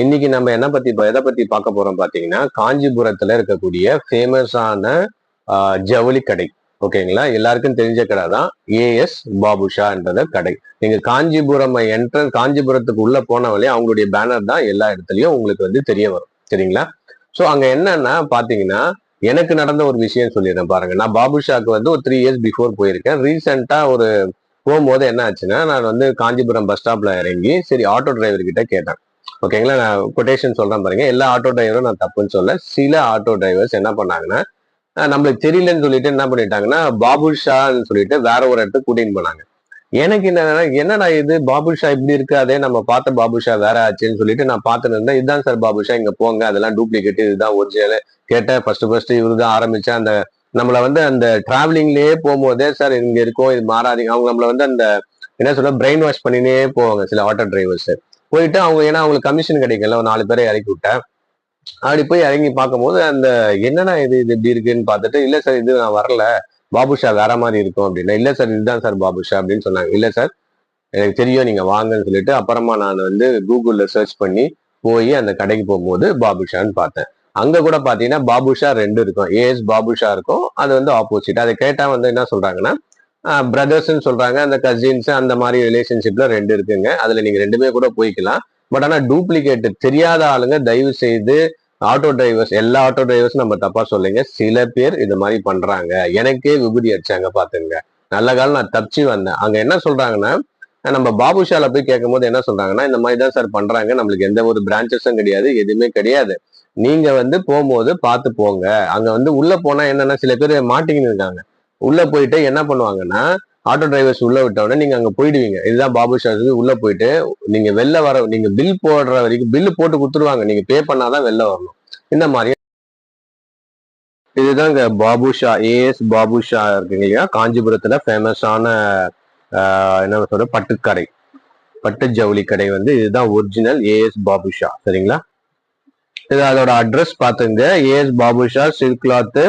இன்னைக்கு நம்ம என்ன பத்தி எதை பத்தி பார்க்க போறோம் பாத்தீங்கன்னா காஞ்சிபுரத்துல இருக்கக்கூடிய ஃபேமஸான ஜவுளி கடை. ஓகேங்களா? எல்லாருக்கும் தெரிஞ்ச கடை தான் ஏஎஸ் பாபுஷா என்றத கடை. நீங்க காஞ்சிபுரம் என்ட்ரன் காஞ்சிபுரத்துக்கு உள்ள போனவளே அவங்களுடைய பேனர் தான் எல்லா இடத்துலயும் உங்களுக்கு வந்து தெரிய வரும். சரிங்களா? சோ அங்க என்னன்னா பாத்தீங்கன்னா எனக்கு நடந்த ஒரு விஷயம் சொல்லிடுறேன் பாருங்க. நான் பாபுஷாக்கு வந்து ஒரு த்ரீ இயர்ஸ் பிஃபோர் போயிருக்கேன். ரீசெண்டா ஒரு போகும்போது என்ன ஆச்சுன்னா நான் வந்து காஞ்சிபுரம் பஸ் ஸ்டாப்ல இறங்கி சரி ஆட்டோ டிரைவர் கிட்ட கேட்டேன். ஓகேங்களா நான் கொட்டேஷன் சொல்றேன் பாருங்க. எல்லா ஆட்டோ டிரைவரும் நான் தப்புன்னு சொல்ல சில ஆட்டோ டிரைவர்ஸ் என்ன பண்ணாங்கன்னா நம்மளுக்கு தெரியலன்னு சொல்லிட்டு என்ன பண்ணிட்டாங்கன்னா பாபுஷான்னு சொல்லிட்டு வேற ஒரு இடத்துக்கு கூட்டின்னு போனாங்க. எனக்கு என்னன்னா என்னடா இது? பாபுஷா இப்படி இருக்காதே நம்ம பார்த்த பாபுஷா வேற ஆச்சுன்னு சொல்லிட்டு நான் பார்த்துட்டு இருந்தேன். இதுதான் சார் பாபுஷா இங்க போங்க அதெல்லாம் டூப்ளிகேட் இதுதான் ஒரிஜினல் கேட்டேன் ஃபர்ஸ்ட் ஃபர்ஸ்ட் இவரு தான் ஆரம்பிச்சா அந்த நம்மளை வந்து அந்த டிராவலிங்லயே போகும்போதே சார் இங்க இருக்கோம் இது மாறாதீங்க. அவங்க நம்மளை வந்து அந்த என்ன சொல்ற பிரெயின் வாஷ் பண்ணினே போவாங்க சில ஆட்டோ டிரைவர்ஸ் போயிட்டு அவங்க ஏன்னா அவங்களுக்கு கமிஷன் கிடைக்கல. ஒரு நாலு பேரை இறக்கி விட்டேன். அப்படி போய் இறங்கி பார்க்கும்போது அந்த என்னடா இது இது இப்படி இருக்குன்னு பார்த்துட்டு இல்லை சார் இது நான் வரல. பாபுஷா வேற மாதிரி இருக்கும் அப்படின்னா. இல்லை சார் இதுதான் சார் பாபுஷா அப்படின்னு சொன்னாங்க. இல்லை சார் எனக்கு தெரியும் நீங்க வாங்கன்னு சொல்லிட்டு அப்புறமா நான் வந்து கூகுள்ல சர்ச் பண்ணி போய் அந்த கடைக்கு போகும்போது பாபுஷான்னு பார்த்தேன். அங்க கூட பாத்தீங்கன்னா பாபுஷா ரெண்டு இருக்கும். ஏஎஸ் பாபுஷா இருக்கும். அது வந்து ஆப்போசிட் அதை கேட்டா வந்து என்ன சொல்றாங்கன்னா பிரதர்ஸ்ன்னு சொல்றாங்க. அந்த கசின்ஸ் அந்த மாதிரி ரிலேஷன்ஷிப்ல ரெண்டு இருக்குங்க. அதுல நீங்க ரெண்டுமே கூட போய்க்கலாம். பட் ஆனா டூப்ளிகேட் தெரியாத ஆளுங்க தயவு செய்து ஆட்டோ டிரைவர்ஸ் எல்லா ஆட்டோ டிரைவர்ஸ் நம்ம தப்பா சொல்லுங்க. சில பேர் இது மாதிரி பண்றாங்க. எனக்கே விபூதி அடிச்சாங்க பாத்துங்க. நல்ல காலம் நான் தப்பிச்சு வந்தேன். அங்க என்ன சொல்றாங்கன்னா நம்ம பாபுஷால போய் கேட்கும் போது என்ன சொல்றாங்கன்னா இந்த மாதிரி தான் சார் பண்றாங்க. நம்மளுக்கு எந்த ஒரு பிரான்ச்சஸும் கிடையாது. எதுவுமே கிடையாது. நீங்க வந்து போகும்போது பார்த்து போங்க. அங்க வந்து உள்ள போனா என்னன்னா சில பேர் மாட்டிக்கின்னு இருக்காங்க. உள்ள போயிட்டு என்ன பண்ணுவாங்கன்னா ஆட்டோ டிரைவர்ஸ் உள்ள விட்ட நீங்க அங்க போயிடுவீங்க. இதுதான் பாபுஷா உள்ள போயிட்டு நீங்க வெளில வர நீங்க பில் போடுற வரைக்கும் பில்லு போட்டு கொடுத்துருவாங்க. நீங்க பே பண்ணாதான் வெளில வரணும். இந்த மாதிரி. இதுதான் இங்க பாபுஷா ஏஎஸ் பாபுஷா இருக்குங்க இல்லையா? காஞ்சிபுரத்துல ஃபேமஸான என்ன சொல்ற பட்டுக்கடை. பட்டு ஜவுளி கடை வந்து இதுதான் ஒரிஜினல் ஏஎஸ் பாபுஷா சரிங்களா? இது அதோட அட்ரஸ் பாத்துங்க AS Babusha silk cloth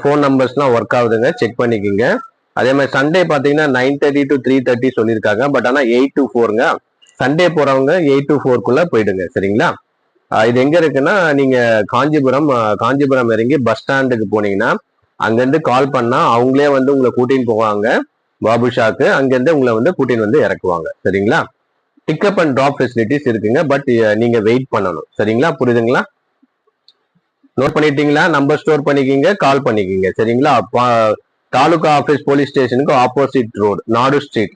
phone நம்பர்ஸ்லாம் work ஆகுதுங்க. செக் பண்ணிக்கோங்க. அதே மாதிரி சண்டே பார்த்தீங்கன்னா nine thirty to three thirty சொல்லியிருக்காங்க. பட் ஆனால் எயிட் டு ஃபோருங்க சண்டே போகிறவங்க எயிட் டு ஃபோர்க்குள்ளே போயிடுங்க. சரிங்களா? இது எங்கே இருக்குன்னா நீங்கள் காஞ்சிபுரம் காஞ்சிபுரம் இறங்கி பஸ் ஸ்டாண்டுக்கு போனீங்கன்னா அங்கேருந்து கால் பண்ணால் அவங்களே வந்து உங்களை கூட்டின்னு போவாங்க. பாபுஷாக்கு அங்கேருந்து உங்களை வந்து கூட்டின்னு வந்து இறக்குவாங்க. சரிங்களா? பிக்கப் அண்ட் ட்ராப் ஃபெசிலிட்டிஸ் இருக்குங்க. பட் நீங்கள் வெயிட் பண்ணணும். சரிங்களா? புரியுதுங்களா? நோட் பண்ணிட்டீங்களா? நம்பர் ஸ்டோர் பண்ணிக்கிங்க கால் பண்ணிக்கிங்க. சரிங்களா? தாலுகா ஆஃபீஸ் போலீஸ் ஸ்டேஷனுக்கு ஆப்போசிட் ரோடு நாடு ஸ்ட்ரீட்